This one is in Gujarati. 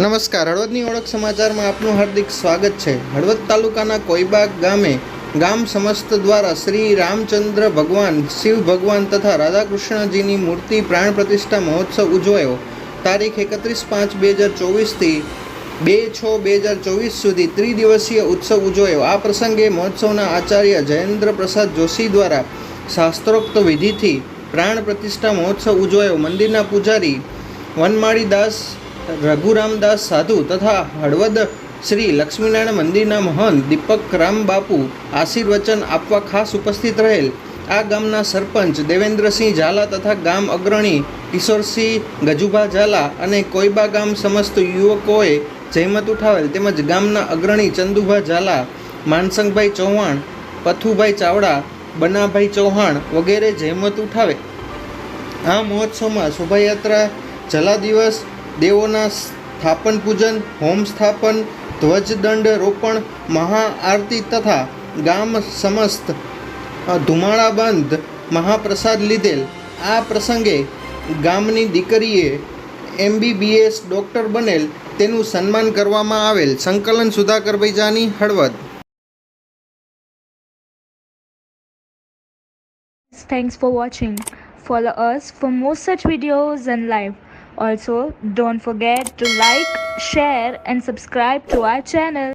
નમસ્કાર, હળવદની ઓળખ સમાચારમાં આપનું હાર્દિક સ્વાગત છે. હળવદ તાલુકાના કોઈબાગ ગામે ગામ સમસ્ત દ્વારા શ્રી રામચંદ્ર ભગવાન, શિવ ભગવાન તથા રાધાકૃષ્ણજીની મૂર્તિ પ્રાણ પ્રતિષ્ઠા મહોત્સવ ઉજવાયો. તારીખ એકત્રીસ પાંચ બે હજાર ચોવીસથી બે છ બે હજાર ચોવીસ સુધી ત્રિદિવસીય ઉત્સવ ઉજવાયો. આ પ્રસંગે મહોત્સવના આચાર્ય જયેન્દ્ર પ્રસાદ જોશી દ્વારા શાસ્ત્રોક્ત વિધિથી પ્રાણ પ્રતિષ્ઠા મહોત્સવ ઉજવાયો. મંદિરના પૂજારી વનમાળીદાસ રઘુરામદાસ સાધુ તથા હળવદ શ્રી લક્ષ્મીનારાયણ મંદિરના મહંત દીપક રામ બાપુ આશીર્વચન આપવા ખાસ ઉપસ્થિત રહેલ આ ગામના સરપંચ દેવેન્દ્રસિંહ ઝાલા તથા ગામ અગ્રણી કિશોરસિંહ ગજુભા ઝાલા અને કોઈબા ગામ સમસ્ત યુવકોએ જહેમત ઉઠાવેલ તેમજ ગામના અગ્રણી ચંદુભા ઝાલા, માનસંગભાઈ ચૌહાણ, પથુભાઈ ચાવડા, બનાભાઈ ચૌહાણ વગેરે જહેમત ઉઠાવે. આ મહોત્સવમાં શોભાયાત્રા જલા દિવસ દેવોના સ્થાપન પૂજન, હોમ સ્થાપન, ધ્વજદંડ રોપણ, મહાઆરતી તથા ગામ સમસ્ત ધુમાળાબંધ મહાપ્રસાદ લીધેલ આ પ્રસંગે ગામની દીકરીએ એમબીબીએસ ડૉક્ટર બનેલ તેનું સન્માન કરવામાં આવેલ સંકલન Sudhakar Jani, Halvad Thanks for watching. Follow us for more such videos and live. Also, don't forget to like, share, and subscribe to our channel.